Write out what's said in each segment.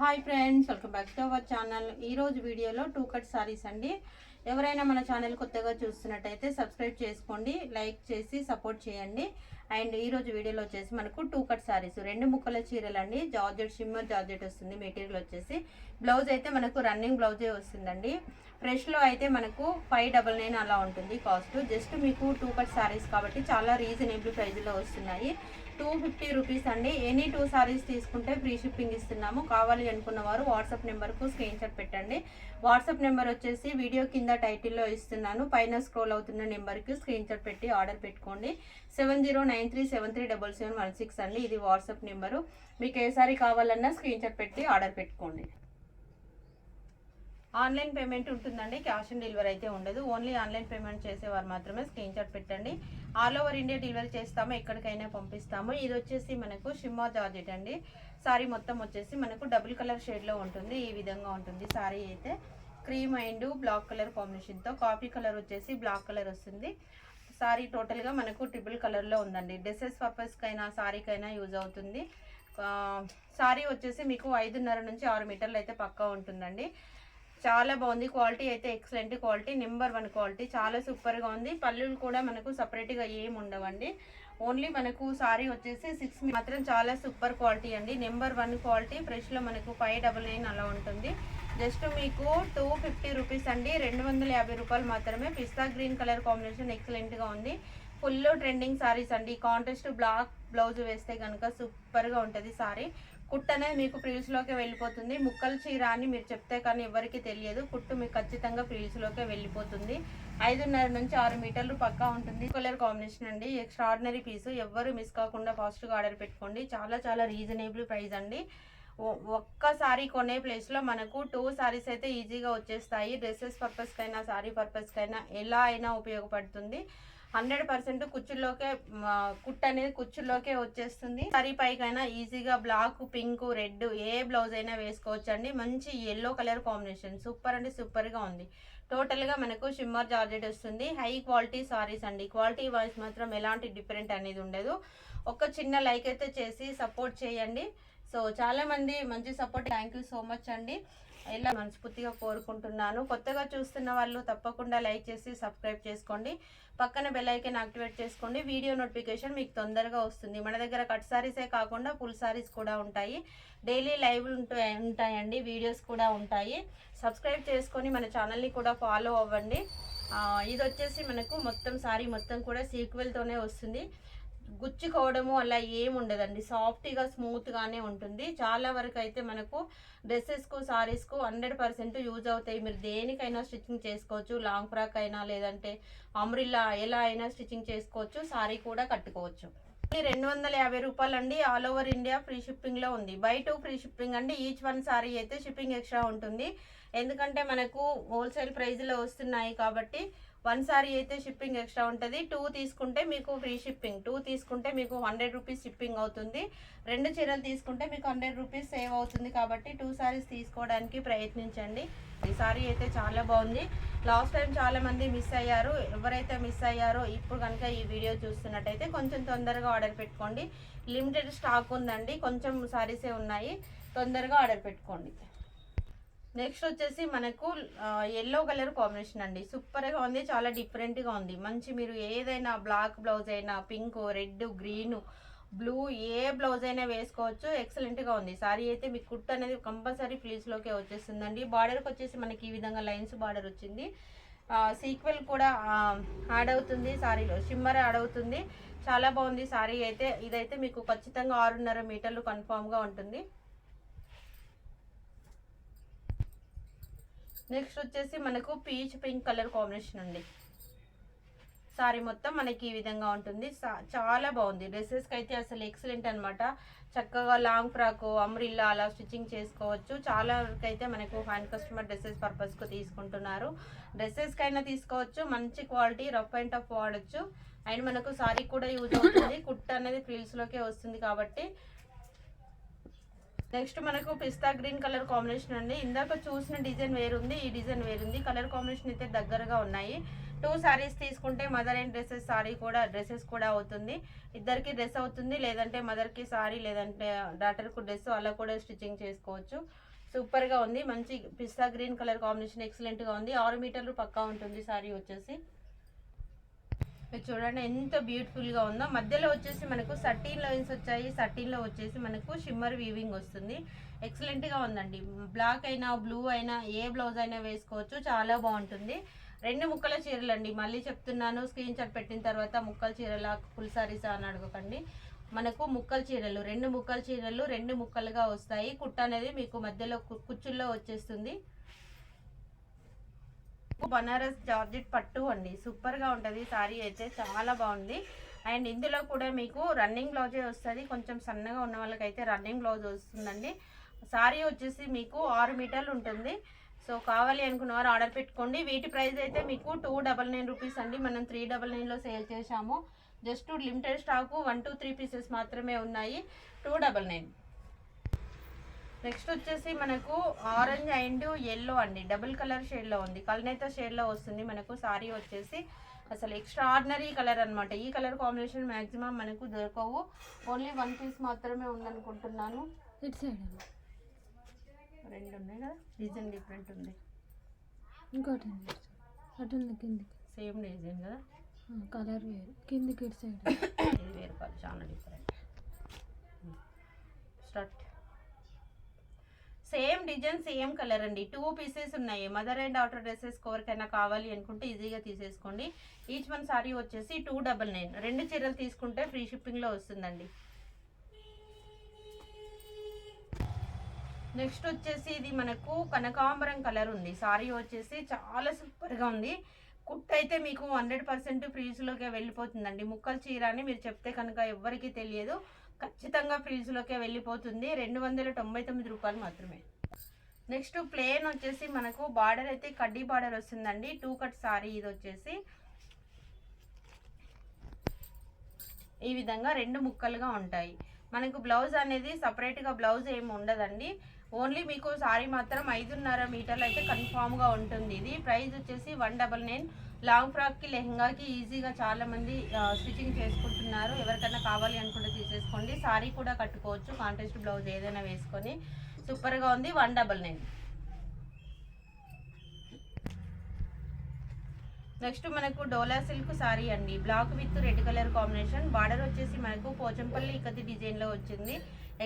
Hi friends welcome back to our channel. ఈరోజు వీడియోలో two cut saris అండి. ఎవరైనా మన ఛానల్ కొత్తగా చూస్తున్నట్టయితే సబ్స్క్రైబ్ చేసుకోండి లైక్ చేసి సపోర్ట్ చేయండి. అండ్ ఈరోజు వీడియోలో వచ్చేసి మనకు టూ కట్ సారీస్ రెండు ముక్కల చీరలు అండి జార్జెట్ షిమ్మర్ జార్జెట్ వస్తుంది మెటీరియల్ వచ్చేసి. బ్లౌజ్ అయితే మనకు రన్నింగ్ బ్లౌజే వస్తుందండి. ఫ్రెష్లో అయితే మనకు ఫైవ్ డబల్ నైన్ అలా ఉంటుంది కాస్ట్. జస్ట్ మీకు టూ కట్ సారీస్ కాబట్టి చాలా రీజనబుల్ ప్రైజ్లో వస్తున్నాయి. టూ ఫిఫ్టీ రూపీస్ అండి. ఎనీ టూ సారీస్ తీసుకుంటే ఫ్రీ షిప్పింగ్ ఇస్తున్నాము. కావాలి అనుకున్న వారు వాట్సాప్ నెంబర్కు స్క్రీన్ షాట్ పెట్టండి. వాట్సాప్ నెంబర్ వచ్చేసి వీడియో కింద టైటిల్లో ఇస్తున్నాను. పైన స్క్రోల్ అవుతున్న నెంబర్కి స్క్రీన్ షాట్ పెట్టి ఆర్డర్ పెట్టుకోండి. Seven zero nine three seven three double seven one six అండి. ఇది వాట్సాప్ నెంబరు. మీకు ఏ సారీ కావాలన్నా స్క్రీన్ షాట్ పెట్టి ఆర్డర్ పెట్టుకోండి. ఆన్లైన్ పేమెంట్ ఉంటుందండి క్యాష్ ఆన్ డెలివరీ అయితే ఉండదు. ఓన్లీ ఆన్లైన్ పేమెంట్ చేసేవారు మాత్రమే స్క్రీన్ షాట్ పెట్టండి. ఆల్ ఓవర్ ఇండియా డెలివరీ చేస్తాము ఎక్కడికైనా పంపిస్తాము. ఇది వచ్చేసి మనకు షిమ్మా జార్జెట్ అండి. సారీ మొత్తం వచ్చేసి మనకు డబుల్ కలర్ షేడ్లో ఉంటుంది ఈ విధంగా ఉంటుంది. సారీ అయితే క్రీమ్ అండ్ బ్లాక్ కలర్ కాంబినేషన్తో కాఫీ కలర్ వచ్చేసి బ్లాక్ కలర్ వస్తుంది. సారీ టోటల్గా మనకు ట్రిపుల్ కలర్లో ఉందండి. డ్రెస్సెస్ పర్పస్కైనా సారీకైనా యూజ్ అవుతుంది. సారీ వచ్చేసి మీకు ఐదున్నర నుంచి ఆరు మీటర్లు అయితే పక్కా ఉంటుందండి. చాలా బాగుంది. క్వాలిటీ అయితే excellent quality. Number one quality. చాలా సూపర్గా ఉంది. పళ్ళులు కూడా మనకు సపరేట్గా ఏమి ఉండవండి. ఓన్లీ మనకు సారీ వచ్చేసి సిక్స్ మాత్రం చాలా సూపర్ క్వాలిటీ అండి. Number one quality. ఫ్రెష్లో మనకు ఫైవ్ డబల్ నైన్ అలా ఉంటుంది. జస్ట్ మీకు టూ ఫిఫ్టీ రూపీస్ అండి. రెండు వందల యాభై రూపాయలు మాత్రమే. పిస్తా గ్రీన్ కలర్ కాంబినేషన్ ఎక్సలెంట్గా ఉంది. ఫుల్ ట్రెండింగ్ సారీస్ అండి. కాంటెస్ట్ బ్లాక్ బ్లౌజ్ వేస్తే కనుక సూపర్గా ఉంటుంది సారీ. కుట్ అనేది మీకు ప్రిల్స్లోకి వెళ్ళిపోతుంది. ముక్కల చీర అని మీరు చెప్తే కానీ ఎవరికి తెలియదు. కుట్టు మీకు ఖచ్చితంగా ప్రిల్స్లోకే వెళ్ళిపోతుంది. ఐదున్నర నుంచి ఆరు మీటర్లు పక్కా ఉంటుంది. కలర్ కాంబినేషన్ అండి. Extraordinary piece. ఎవ్వరు మిస్ కాకుండా ఫాస్ట్గా ఆర్డర్ పెట్టుకోండి. చాలా చాలా రీజనబుల్ ప్రైస్ అండి. ఒక్క సారీ కొనే ప్లేస్లో మనకు టూ సారీస్ అయితే ఈజీగా వచ్చేస్తాయి. డ్రెస్సెస్ పర్పస్కైనా సారీ పర్పస్కైనా ఎలా అయినా ఉపయోగపడుతుంది. హండ్రెడ్ పర్సెంట్ కుచ్చుల్లోకే కుట్ అనేది కుచ్చుల్లోకే వచ్చేస్తుంది. సరి పైకైనా ఈజీగా బ్లాక్ పింక్ రెడ్ ఏ బ్లౌజ్ అయినా వేసుకోవచ్చు అండి మంచి ఎల్లో కలర్ కాంబినేషన్. సూపర్ అంటే సూపర్గా ఉంది. టోటల్గా మనకు షిమ్మర్ జార్జెట్ వస్తుంది. హై క్వాలిటీ సారీస్ అండి. క్వాలిటీ వైజ్ మాత్రం ఎలాంటి డిఫరెంట్ అనేది ఉండదు. ఒక చిన్న లైక్ అయితే చేసి సపోర్ట్ చేయండి. సో చాలామంది మంచి support. Thank you so much అండి. ఇలా మనస్ఫూర్తిగా కోరుకుంటున్నాను. కొత్తగా చూస్తున్న వాళ్ళు తప్పకుండా లైక్ చేసి సబ్స్క్రైబ్ చేసుకోండి. పక్కన బెల్ ఐకన్ యాక్టివేట్ చేసుకోండి. వీడియో నోటిఫికేషన్ మీకు తొందరగా వస్తుంది. మన దగ్గర కట్ సారీసే కాకుండా ఫుల్ సారీస్ కూడా ఉంటాయి. డైలీ లైవ్ ఉంటాయండి. వీడియోస్ కూడా ఉంటాయి. సబ్స్క్రైబ్ చేసుకొని మన ఛానల్ని కూడా ఫాలో అవ్వండి. ఇది వచ్చేసి మనకు మొత్తం సారీ మొత్తం కూడా సీక్వెల్తోనే వస్తుంది. గుచ్చుకోవడము అలా ఏమి ఉండదండి. సాఫ్ట్గా స్మూత్గానే ఉంటుంది. చాలా వరకు అయితే మనకు డ్రెస్సెస్కు సారీస్కు హండ్రెడ్ పర్సెంట్ యూజ్ అవుతాయి. మీరు దేనికైనా స్టిచ్చింగ్ చేసుకోవచ్చు. లాంగ్ ఫ్రాక్ అయినా లేదంటే అమ్రిల్లా ఎలా అయినా స్టిచ్చింగ్ చేసుకోవచ్చు. సారీ కూడా కట్టుకోవచ్చు. రెండు వందల యాభై రూపాయలు అండి ఆల్ ఓవర్ ఇండియా ఫ్రీ షిప్పింగ్లో ఉంది. బై టూ ఫ్రీ షిప్పింగ్ అండి. ఈచ్ వన్ సారీ అయితే షిప్పింగ్ ఎక్స్ట్రా ఉంటుంది. ఎందుకంటే మనకు హోల్సేల్ ప్రైజ్లో వస్తున్నాయి కాబట్టి వన్ సారీ అయితే షిప్పింగ్ ఎక్స్ట్రా ఉంటుంది. టూ తీసుకుంటే మీకు ఫ్రీ షిప్పింగ్. టూ తీసుకుంటే మీకు హండ్రెడ్ రూపీస్ షిప్పింగ్ అవుతుంది. రెండు చీరలు తీసుకుంటే మీకు హండ్రెడ్ రూపీస్ సేవ్ అవుతుంది కాబట్టి టూ సారీస్ తీసుకోవడానికి ప్రయత్నించండి. ఈ సారీ అయితే చాలా బాగుంది. లాస్ట్ టైం చాలా మంది మిస్ అయ్యారు. ఎవరైతే మిస్ అయ్యారో ఇప్పుడు కనుక ఈ వీడియో చూస్తున్నట్టయితే కొంచెం తొందరగా ఆర్డర్ పెట్టుకోండి. లిమిటెడ్ స్టాక్ ఉందండి. కొంచెం సారీసే ఉన్నాయి. తొందరగా ఆర్డర్ పెట్టుకోండి. నెక్స్ట్ వచ్చేసి మనకు ఎల్లో కలర్ కాంబినేషన్ అండి. సూపర్గా ఉంది చాలా డిఫరెంట్గా ఉంది. మంచి మీరు ఏదైనా బ్లాక్ బ్లౌజ్ అయినా పింక్ రెడ్ గ్రీన్ బ్లూ ఏ బ్లౌజ్ అయినా వేసుకోవచ్చు. ఎక్సలెంట్గా ఉంది. సారీ అయితే మీకు కుట్ అనేది కంపల్సరీ ఫ్లీస్లోకే వచ్చేస్తుందండి. బార్డర్కి వచ్చేసి మనకి ఈ విధంగా లైన్స్ బార్డర్ వచ్చింది. సీక్వెల్ కూడా యాడ్ అవుతుంది. సారీలో షిమ్మర్ యాడ్ అవుతుంది. చాలా బాగుంది సారీ అయితే. ఇదైతే మీకు ఖచ్చితంగా ఆరున్నర మీటర్లు కన్ఫామ్గా ఉంటుంది. నెక్స్ట్ వచ్చేసి మనకు పీచ్ పింక్ కలర్ కాంబినేషన్ అండి. సారీ మొత్తం మనకి ఈ విధంగా ఉంటుంది. చాలా బాగుంది. డ్రెస్సెస్కి అయితే అసలు ఎక్సలెంట్ అనమాట చక్కగా లాంగ్ ఫ్రాక్ అమ్రిల్లా అలా స్టిచ్చింగ్ చేసుకోవచ్చు. చాలా వరకు అయితే మనకు హ్యాండ్ కస్టమర్ డ్రెస్సెస్ పర్పస్కు తీసుకుంటున్నారు. డ్రెస్సెస్కి అయినా తీసుకోవచ్చు. మంచి క్వాలిటీ రఫ్ అండ్ టఫ్ వాడచ్చు. అండ్ మనకు సారీ కూడా యూజ్ అవుతుంది. కుట్ అనేది ఫ్రీల్స్లోకే వస్తుంది కాబట్టి నెక్స్ట్ మనకు పిస్తా గ్రీన్ కలర్ కాంబినేషన్ అండి. ఇందాక చూసిన డిజైన్ వేరుంది ఈ డిజైన్ వేరుంది. కలర్ కాంబినేషన్ అయితే దగ్గరగా ఉన్నాయి. టూ సారీస్ తీసుకుంటే మదర్ అండ్ డ్రెస్సెస్ సారీ కూడా డ్రెస్సెస్ కూడా అవుతుంది. ఇద్దరికి డ్రెస్ అవుతుంది లేదంటే మదర్కి సారీ లేదంటే డాటర్కు డ్రెస్ అలా కూడా స్టిచ్చింగ్ చేసుకోవచ్చు. సూపర్గా ఉంది. మంచి పిస్తా గ్రీన్ కలర్ కాంబినేషన్ ఎక్సలెంట్గా ఉంది. ఆరు మీటర్లు పక్కా ఉంటుంది సారీ వచ్చేసి. మీరు చూడండి ఎంత బ్యూటిఫుల్గా ఉందో. మధ్యలో వచ్చేసి మనకు సర్టీన్ లైన్స్ వచ్చాయి? సర్టీన్లో వచ్చేసి మనకు షిమ్మర్ వీవింగ్ వస్తుంది. ఎక్సలెంట్గా ఉందండి. బ్లాక్ అయినా బ్లూ అయినా ఏ బ్లౌజ్ అయినా వేసుకోవచ్చు. చాలా బాగుంటుంది. రెండు ముక్కల చీరలు అండి. మళ్ళీ చెప్తున్నాను స్క్రీన్ షాట్ పెట్టిన తర్వాత ముక్కల చీరలా ఫుల్ సారీసా అని అడగకండి. మనకు ముక్కల చీరలు రెండు ముక్కల చీరలు రెండు ముక్కలుగా వస్తాయి. కుట్ట అనేది మీకు మధ్యలో కుచ్చుల్లో వచ్చేస్తుంది. బనారస్ జార్జెట్ పట్టు అండి. సూపర్గా ఉంటది. సారీ అయితే చాలా బాగుంది. అండ్ ఇందులో కూడా మీకు రన్నింగ్ బ్లౌజే వస్తుంది. కొంచెం సన్నగా ఉన్న వాళ్ళకైతే రన్నింగ్ బ్లౌజ్ వస్తుందండి. సారీ వచ్చేసి మీకు ఆరు మీటర్లు ఉంటుంది. సో కావాలి అనుకున్న వారు ఆర్డర్ పెట్టుకోండి. వీటి ప్రైస్ అయితే మీకు టూ డబల్ నైన్ రూపీస్ అండి. మనం త్రీ డబల్ నైన్లో సేల్ చేశాము. Just limited stock one two three pieces మాత్రమే ఉన్నాయి. Two double nine. నెక్స్ట్ వచ్చేసి మనకు ఆరెంజ్ అండ్ ఎల్లో అండి. డబుల్ కలర్ షేడ్లో ఉంది. కల్నేత షేడ్లో వస్తుంది మనకు. సారీ వచ్చేసి అసలు ఎక్స్ట్రా ఆర్డినరీ కలర్ అన్నమాట. ఈ కలర్ కాంబినేషన్ మ్యాక్సిమం మనకు దొరకవు. ఓన్లీ వన్ పీస్ మాత్రమే ఉందనుకుంటున్నాను. ఇటు సైడ్ రెండు ఉన్నాయి కదా? డిజైన్ డిఫరెంట్ ఉంది. ఇంకోటి. అటు కిందికి. సేమ్ డిజైన్ కదా? కలర్ వేరు. కిందికి ఇటు సైడ్ ఇది వేరు కాదు. చాలా different start same design same colour అండి. టూ పీసెస్ ఉన్నాయి. మదర్ అండ్ డాటర్ డ్రెస్సెస్ ఎవరికైనా కావాలి అనుకుంటే ఈజీగా తీసేసుకోండి. ఈచ్ వన్ సారీ వచ్చేసి టూ డబల్ నైన్ రెండు చీరలు తీసుకుంటే ఫ్రీ షిప్పింగ్లో వస్తుందండి. నెక్స్ట్ వచ్చేసి ఇది మనకు కనకాంబరం కలర్ ఉంది. సారీ వచ్చేసి చాలా సూపర్గా ఉంది. కుట్ అయితే మీకు హండ్రెడ్ పర్సెంట్ ఫ్రీజ్లోకి వెళ్ళిపోతుందండి. ముక్కల చీర అని మీరు చెప్తే కనుక ఎవ్వరికీ తెలియదు. ఖచ్చితంగా ఫ్రీజ్లోకే వెళ్ళిపోతుంది. రెండు వందల తొంభై తొమ్మిది రూపాయలు మాత్రమే. నెక్స్ట్ ప్లేన్ వచ్చేసి మనకు బార్డర్ అయితే కడ్డీ బార్డర్ వస్తుందండి. టూ కట్ సారీ ఇది వచ్చేసి. ఈ విధంగా రెండు ముక్కలుగా ఉంటాయి. మనకు బ్లౌజ్ అనేది సపరేట్గా బ్లౌజ్ ఏమి ఉండదండి. ఓన్లీ మీకు సారీ మాత్రం ఐదున్నర మీటర్లు అయితే కన్ఫామ్గా ఉంటుంది. ఇది ప్రైస్ వచ్చేసి వన్ డబల్ నైన్. లాంగ్ ఫ్రాక్కి లెహంగాకి ఈజీగా చాలామంది స్టిచ్చింగ్ చేసుకుంటున్నారు. ఎవరికైనా కావాలి అనుకుంటే తీసేసుకోండి. సారీ కూడా కట్టుకోవచ్చు. కాంటెస్ట్ బ్లౌజ్ ఏదైనా వేసుకొని. సూపర్గా ఉంది. One double nine. నెక్స్ట్ మనకు డోలా సిల్క్ సారీ అండి. Black with red colour combination. Border వచ్చేసి మనకు పోచంపల్లి ఇకతి డిజైన్లో వచ్చింది.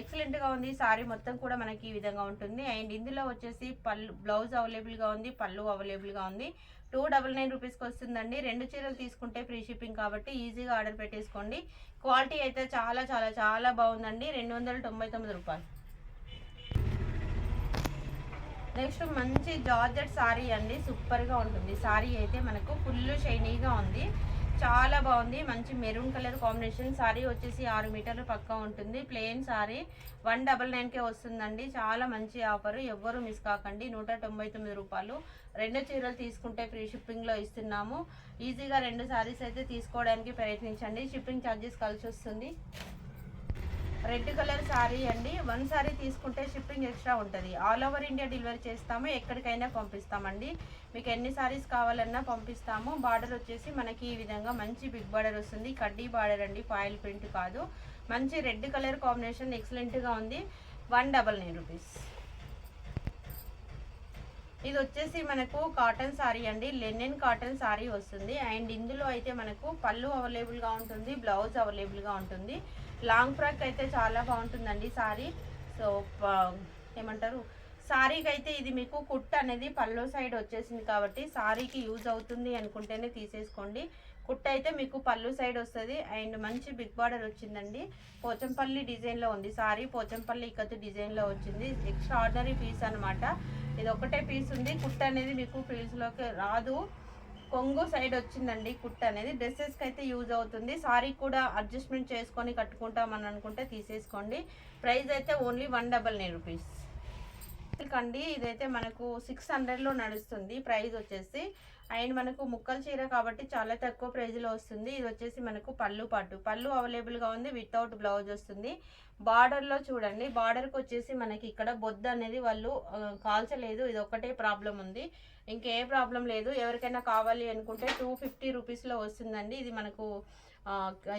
ఎక్సలెంట్గా ఉంది. సారీ మొత్తం కూడా మనకి ఈ విధంగా ఉంటుంది. అండ్ ఇందులో వచ్చేసి పళ్ళు బ్లౌజ్ అవైలబుల్గా ఉంది పళ్ళు అవైలబుల్గా ఉంది. టూ డబల్ నైన్ రూపీస్కి వస్తుందండి. రెండు చీరలు తీసుకుంటే ఫ్రీ షిప్పింగ్ కాబట్టి ఈజీగా ఆర్డర్ పెట్టేసుకోండి. క్వాలిటీ అయితే చాలా చాలా చాలా బాగుందండి. రెండు వందల తొంభై తొమ్మిది రూపాయలు. నెక్స్ట్ మంచి జార్జెట్ సారీ అండి. సూపర్గా ఉంటుంది. సారీ అయితే మనకు ఫుల్ షైనీగా ఉంది. చాలా బాగుంది. మంచి మెరూన్ కలర్ కాంబినేషన్. సారీ వచ్చేసి ఆరు మీటర్లు పక్కా ఉంటుంది. Plain sari. వన్ డబల్ నైన్కే వస్తుందండి. చాలా మంచి ఆఫర్. ఎవ్వరు మిస్ కాకండి. నూట తొంభై తొమ్మిది రూపాయలు. రెండు చీరలు తీసుకుంటే ఫ్రీ షిప్పింగ్లో ఇస్తున్నాము. ఈజీగా రెండు సారీస్ అయితే తీసుకోవడానికి ప్రయత్నించండి. షిప్పింగ్ ఛార్జెస్ కలిసి వస్తుంది. రెడ్ కలర్ సారీ అండి. వన్ సారీ తీసుకుంటే షిప్పింగ్ ఎక్స్ట్రా ఉంటుంది. ఆల్ ఓవర్ ఇండియా డెలివరీ చేస్తాము. ఎక్కడికైనా పంపిస్తామండి. మీకు ఎన్ని సారీస్ కావాలన్నా పంపిస్తాము. బార్డర్ వచ్చేసి మనకి ఈ విధంగా మంచి బిగ్ బార్డర్ వస్తుంది. కడ్డీ బార్డర్ అండి ఫాయిల్ ప్రింట్ కాదు. మంచి రెడ్ కలర్ కాంబినేషన్ ఎక్సలెంట్గా ఉంది. One double nine rupees. ఇది వచ్చేసి మనకు కాటన్ సారీ అండి. లెనిన్ కాటన్ సారీ వస్తుంది. అండ్ ఇందులో అయితే మనకు పళ్ళు అవైలబుల్గా ఉంటుంది. బ్లౌజ్ అవైలబుల్గా ఉంటుంది. లాంగ్ ఫ్రాక్ అయితే చాలా బాగుంటుందండి సారీ. సో ఏమంటారు? సారీకి అయితే ఇది మీకు కుట్ అనేది పళ్ళు సైడ్ వచ్చేసింది కాబట్టి సారీకి యూజ్ అవుతుంది అనుకుంటేనే తీసేసుకోండి. కుట్ అయితే మీకు పళ్ళు సైడ్ వస్తుంది. అండ్ మంచి బిగ్ బార్డర్ వచ్చిందండి. పోచంపల్లి డిజైన్లో ఉంది సారీ. పోచంపల్లి ఇక్కత్ డిజైన్లో వచ్చింది. ఎక్స్ట్రా ఆర్డినరీ పీస్ అనమాట ఇది ఒకటే పీస్ ఉంది. కుట్ అనేది మీకు పీస్లోకి రాదు. కొంగు సైడ్ వచ్చిందండి కుట్ అనేది. డ్రెస్సెస్కి అయితే యూజ్ అవుతుంది. సారీ కూడా అడ్జస్ట్మెంట్ చేసుకొని కట్టుకుంటామని అనుకుంటే తీసేసుకోండి. ప్రైస్ అయితే only one double nine rupees అండి. ఇదైతే మనకు సిక్స్ హండ్రెడ్లో నడుస్తుంది. ప్రైస్ వచ్చేసి అండ్ మనకు ముక్కల చీర కాబట్టి చాలా తక్కువ ప్రైజ్లో వస్తుంది. ఇది వచ్చేసి మనకు పళ్ళు పాటు పళ్ళు అవైలబుల్గా ఉంది వితౌట్ బ్లౌజ్ వస్తుంది. బార్డర్లో చూడండి బార్డర్కి వచ్చేసి మనకి ఇక్కడ బొద్దు అనేది వాళ్ళు కాల్చలేదు. ఇది ఒకటే ప్రాబ్లం ఉంది. ఇంకే ప్రాబ్లం లేదు. ఎవరికైనా కావాలి అనుకుంటే టూ ఫిఫ్టీ రూపీస్లో వస్తుందండి. ఇది మనకు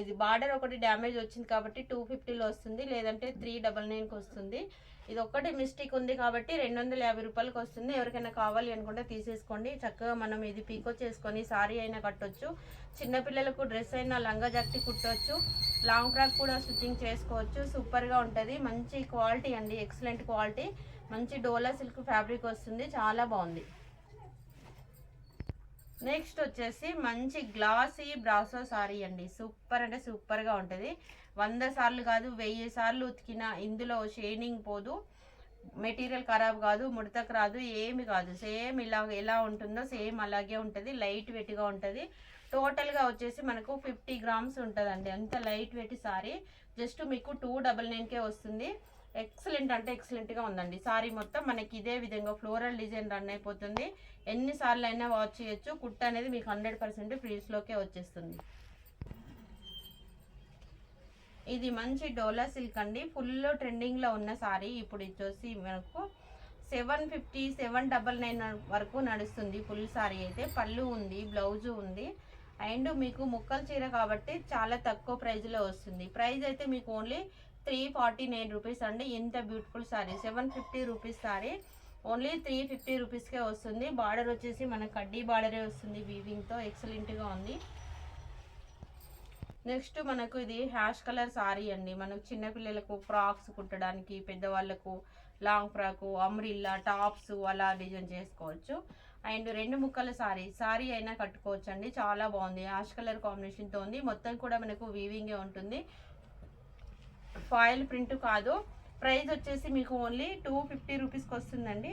ఇది బార్డర్ ఒకటి డ్యామేజ్ వచ్చింది కాబట్టి టూ ఫిఫ్టీలో వస్తుంది లేదంటే త్రీ డబల్ నైన్కి వస్తుంది. ఇది ఒక్కటి మిస్టేక్ ఉంది కాబట్టి రెండు వందల యాభై రూపాయలకి వస్తుంది. ఎవరికైనా కావాలి అనుకుంటే తీసేసుకోండి. చక్కగా మనం ఇది పీకో చేసుకొని సారీ అయినా కట్టొచ్చు. చిన్నపిల్లలకు డ్రెస్ అయినా లంగా జట్టి కుట్టవచ్చు లాంగ్ ఫ్రాక్ కూడా స్టిచ్చింగ్ చేసుకోవచ్చు. సూపర్గా ఉంటుంది. మంచి క్వాలిటీ అండి. Excellent quality. మంచి డోలా సిల్క్ ఫ్యాబ్రిక్ వస్తుంది. చాలా బాగుంది. నెక్స్ట్ వచ్చేసి మంచి గ్లాసీ బ్రాసో సారీ అండి. సూపర్ అంటే సూపర్గా ఉంటుంది. వంద సార్లు కాదు వెయ్యి సార్లు ఉతికిన ఇందులో షేనింగ్ పోదు. మెటీరియల్ ఖరాబ్ కాదు ముడతకు రాదు ఏమి కాదు. సేమ్ ఇలా ఎలా ఉంటుందో సేమ్ అలాగే ఉంటుంది. లైట్ వెయిట్గా ఉంటుంది. టోటల్గా వచ్చేసి మనకు ఫిఫ్టీ గ్రామ్స్ ఉంటుందండి. అంత లైట్ వెయిట్ సారీ. జస్ట్ మీకు టూ డబల్ నైన్కే వస్తుంది. ఎక్సలెంట్ అంటే ఎక్సలెంట్గా ఉందండి. సారీ మొత్తం మనకి ఇదే విధంగా ఫ్లోరల్ డిజైన్ రన్ అయిపోతుంది. ఎన్నిసార్లు అయినా వాచ్ చేయొచ్చు. కుట్ట అనేది మీకు హండ్రెడ్ పర్సెంట్ ఫ్రీస్లోకే వచ్చేస్తుంది. ఇది మంచి డోలా సిల్క్ అండి. ఫుల్ ట్రెండింగ్లో ఉన్న సారీ. ఇప్పుడు ఇది చూసి మనకు seven fifty seven double nine వరకు నడుస్తుంది ఫుల్ సారీ అయితే. పళ్ళు ఉంది బ్లౌజు ఉంది. అండ్ మీకు ముక్కల చీర కాబట్టి చాలా తక్కువ ప్రైజ్లో వస్తుంది. ప్రైస్ అయితే మీకు only three forty nine rupees అండి. ఇంత beautiful sari seven fifty rupees sari. Only three fifty రూపీస్కే వస్తుంది. బార్డర్ వచ్చేసి మన కడ్డీ బార్డరే వస్తుంది. వీవింగ్తో ఎక్సలెంట్గా ఉంది. నెక్స్ట్ మనకు ఇది హ్యాష్ కలర్ సారీ అండి. మనకు చిన్నపిల్లలకు ఫ్రాక్స్ కుట్టడానికి పెద్దవాళ్ళకు లాంగ్ ఫ్రాక్ అమ్రిల్లా టాప్స్ అలా డిజైన్ చేసుకోవచ్చు. అండ్ రెండు ముక్కల సారీ. సారీ అయినా కట్టుకోవచ్చు అండి చాలా బాగుంది. హ్యాష్ కలర్ కాంబినేషన్తో ఉంది. మొత్తం కూడా మనకు వీవింగే ఉంటుంది. ఫాయిల్ ప్రింట్ కాదు. ప్రైస్ వచ్చేసి మీకు ఓన్లీ టూ ఫిఫ్టీ రూపీస్కి వస్తుందండి.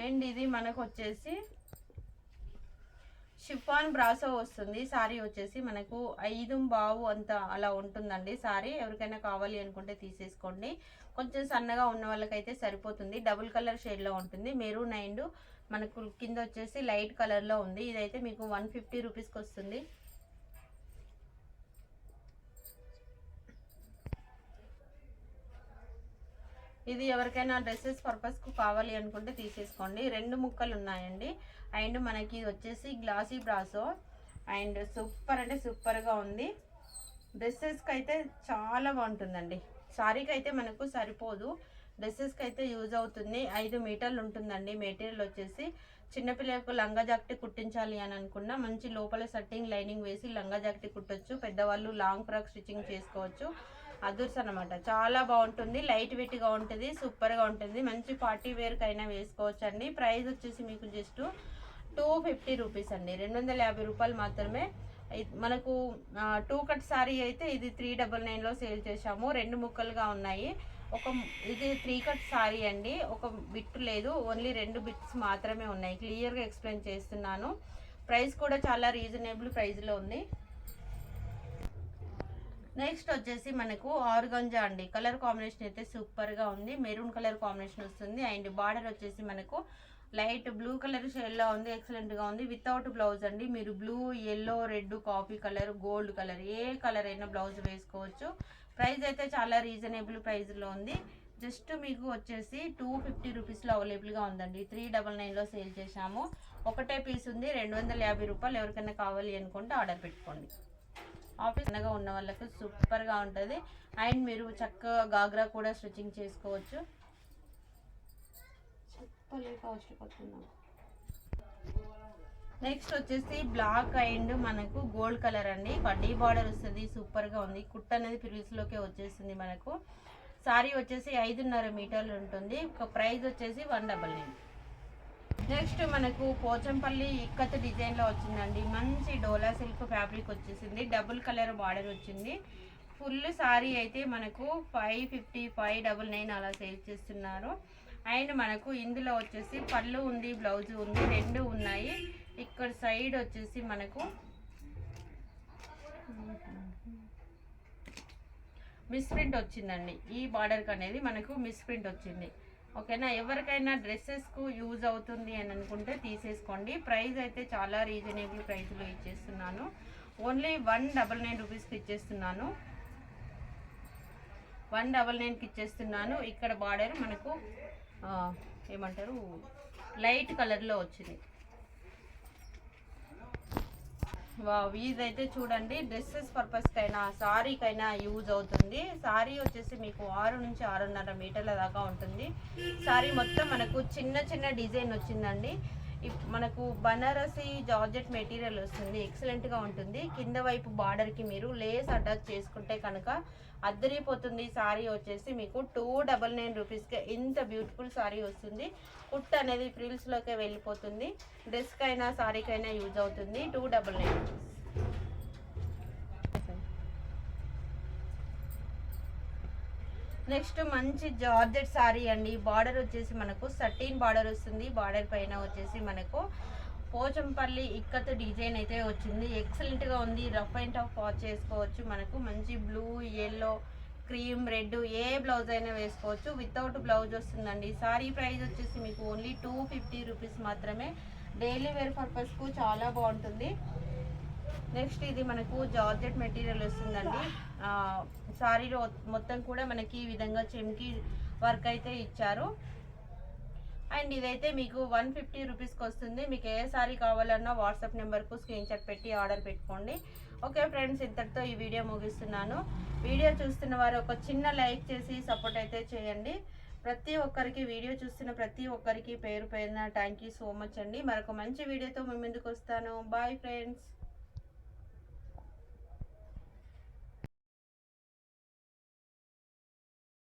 అండ్ ఇది మనకు వచ్చేసి షిఫాన్ బ్రాసో వస్తుంది. సారీ వచ్చేసి మనకు ఐదు బావు అంత అలా ఉంటుందండి సారీ. ఎవరికైనా కావాలి అనుకుంటే తీసేసుకోండి. కొంచెం సన్నగా ఉన్న వాళ్ళకైతే సరిపోతుంది. డబుల్ కలర్ షేడ్లో ఉంటుంది. మెరూన్ అండ్ మనకు కింద వచ్చేసి లైట్ కలర్లో ఉంది. ఇదైతే మీకు వన్ ఫిఫ్టీ రూపీస్కి వస్తుంది. ఇది ఎవరికైనా డ్రెస్సెస్ పర్పస్కు కావాలి అనుకుంటే తీసేసుకోండి. రెండు ముక్కలు ఉన్నాయండి అండ్ మనకి ఇది వచ్చేసి గ్లాసీ బ్రాసో. అండ్ సూపర్ అంటే సూపర్గా ఉంది. డ్రెస్సెస్కి అయితే చాలా బాగుంటుందండి. సారీకి అయితే మనకు సరిపోదు. డ్రెస్సెస్కి అయితే యూజ్ అవుతుంది. ఐదు మీటర్లు ఉంటుందండి. మెటీరియల్ వచ్చేసి చిన్నపిల్లలకు లంగా జాకెట్ కుట్టించాలి అని అనుకున్నా మంచి లోపల సట్టింగ్ లైనింగ్ వేసి లంగా జాకెట్ కుట్టొచ్చు. పెద్దవాళ్ళు లాంగ్ ఫ్రాక్ స్టిచ్చింగ్ చేసుకోవచ్చు. అదుర్స్ అనమాట చాలా బాగుంటుంది. లైట్ వెయిట్గా ఉంటుంది. సూపర్గా ఉంటుంది. మంచి పార్టీ వేర్కి అయినా వేసుకోవచ్చు అండి ప్రైస్ వచ్చేసి మీకు జస్ట్ టూ ఫిఫ్టీ రూపీస్ అండి. రెండు వందల యాభై రూపాయలు మాత్రమే. మనకు టూ కట్ సారీ అయితే ఇది త్రీ డబల్ నైన్లో సేల్ చేశాము. రెండు ముక్కలుగా ఉన్నాయి. ఒక ఇది త్రీ కట్ శారీ అండి. ఒక బిట్ లేదు. ఓన్లీ రెండు బిట్స్ మాత్రమే ఉన్నాయి. క్లియర్గా ఎక్స్ప్లెయిన్ చేస్తున్నాను. ప్రైస్ కూడా చాలా రీజనబుల్ ప్రైస్లో ఉంది. నెక్స్ట్ వచ్చేసి మనకు ఆర్గంజా అండి. కలర్ కాంబినేషన్ అయితే సూపర్గా ఉంది. మెరూన్ కలర్ కాంబినేషన్ వస్తుంది. అండ్ బార్డర్ వచ్చేసి మనకు లైట్ బ్లూ కలర్ షేడ్లో ఉంది. ఎక్సలెంట్గా ఉంది. వితౌట్ బ్లౌజ్ అండి. మీరు blue yellow red coffee colour gold colour ఏ కలర్ అయినా బ్లౌజ్ వేసుకోవచ్చు. ప్రైస్ అయితే చాలా రీజనబుల్ ప్రైస్లో ఉంది. జస్ట్ మీకు వచ్చేసి టూ ఫిఫ్టీ రూపీస్లో అవైలబుల్గా ఉందండి. త్రీ డబల్ నైన్లో సేల్ చేశాము. ఒకటే పీస్ ఉంది. రెండు వందల యాభై రూపాయలు ఎవరికైనా కావాలి అనుకుంటే ఆర్డర్ పెట్టుకోండి. ఆఫీస్ అనగా ఉన్న వాళ్ళకి సూపర్గా ఉంటుంది. అండ్ మీరు చక్కగా గాగ్రా కూడా స్టిచ్చింగ్ చేసుకోవచ్చు. నెక్స్ట్ వచ్చేసి బ్లాక్ అండ్ మనకు గోల్డ్ కలర్ అండి. కడ్డీ బార్డర్ వస్తుంది సూపర్గా ఉంది. కుట్ట అనేది ప్రివియస్లోకే వచ్చేస్తుంది మనకు. సారీ వచ్చేసి ఐదున్నర మీటర్లు ఉంటుంది. ఒక ప్రైస్ వచ్చేసి వన్ డబల్ నైన్. నెక్స్ట్ మనకు పోచంపల్లి ఇక్కత్ డిజైన్లో వచ్చిందండి. మంచి డోలా సిల్క్ ఫ్యాబ్రిక్ వచ్చేసింది. డబుల్ కలర్ బార్డర్ వచ్చింది. ఫుల్ సారీ అయితే మనకు five fifty five double nine అలా సేల్ చేస్తున్నారు. అండ్ మనకు ఇందులో వచ్చేసి పళ్ళు ఉంది బ్లౌజ్ ఉంది రెండు ఉన్నాయి. ఇక్కడ సైడ్ వచ్చేసి మనకు మిస్ ప్రింట్ వచ్చిందండి. ఈ బార్డర్కి అనేది మనకు మిస్ ప్రింట్ వచ్చింది. ఓకేనా? ఎవరికైనా డ్రెస్సెస్కు యూజ్ అవుతుంది అని అనుకుంటే తీసేసుకోండి. ప్రైస్ అయితే చాలా రీజనబుల్ ప్రైస్లో ఇచ్చేస్తున్నాను. ఓన్లీ వన్ డబల్ నైన్ రూపీస్కి ఇచ్చేస్తున్నాను. వన్ డబల్ నైన్కి ఇచ్చేస్తున్నాను. ఇక్కడ బార్డర్ మనకు ఏమంటారు? లైట్ కలర్లో వచ్చింది. ఇదైతే చూడండి డ్రెస్సెస్ పర్పస్కైనా సారీకైనా యూజ్ అవుతుంది. సారీ వచ్చేసి మీకు ఆరు నుంచి ఆరున్నర మీటర్ల దాకా ఉంటుంది. సారీ మొత్తం మనకు చిన్న చిన్న డిజైన్ వచ్చిందండి. మనకు బనారసి జార్జెట్ మెటీరియల్ వస్తుంది ఎక్సలెంట్గా ఉంటుంది. కింద వైపు బార్డర్కి మీరు లేస్ అటాచ్ చేసుకుంటే కనుక అద్దరిపోతుంది సారీ వచ్చేసి మీకు టూ డబల్ నైన్ రూపీస్కి ఇంత బ్యూటిఫుల్ సారీ వస్తుంది. కుట్ అనేది ఫ్రిల్స్లోకి వెళ్ళిపోతుంది. డ్రెస్కైనా సారీకైనా యూజ్ అవుతుంది. Two double nine rupees next మంచి జార్జెట్ శారీ అండి. బార్డర్ వచ్చేసి మనకు సటీన్ బార్డర్ వస్తుంది. బార్డర్ పైన వచ్చేసి మనకు పోచంపల్లి ఇక్కత్ డిజైన్ అయితే వచ్చింది. ఎక్సలెంట్గా ఉంది. రఫ్ అండ్ టఫ్ వాచ్ చేసుకోవచ్చు. మనకు మంచి బ్లూ ఎల్లో క్రీమ్ రెడ్ ఏ బ్లౌజ్ అయినా వేసుకోవచ్చు. వితౌట్ బ్లౌజ్ వస్తుందండి. సారీ ప్రైస్ వచ్చేసి మీకు ఓన్లీ టూ ఫిఫ్టీ రూపీస్ మాత్రమే. డైలీ వేర్ పర్పస్కు చాలా బాగుంటుంది. నెక్స్ట్ ఇది మనకు జార్జెట్ మెటీరియల్ వస్తుందండి. ఆ, సారీలో మొత్తం కూడా మనకి ఈ విధంగా చెమ్కి వర్క్ అయితే ఇచ్చారు. అండ్ ఇదైతే మీకు వన్ ఫిఫ్టీ రూపీస్కి వస్తుంది. మీకు ఏ సారీ కావాలన్నా వాట్సాప్ నెంబర్కు స్క్రీన్ షాట్ పెట్టి ఆర్డర్ పెట్టుకోండి. ఓకే ఫ్రెండ్స్ ఇంతటితో ఈ వీడియో ముగిస్తున్నాను. వీడియో చూస్తున్న వారు ఒక చిన్న లైక్ చేసి సపోర్ట్ అయితే చేయండి. ప్రతి ఒక్కరికి వీడియో చూస్తున్న ప్రతి ఒక్కరికి పేరు పేరున థ్యాంక్ యూ సో మచ్ అండి. మరొక మంచి వీడియోతో మీ ముందుకు వస్తాను. Bye friends.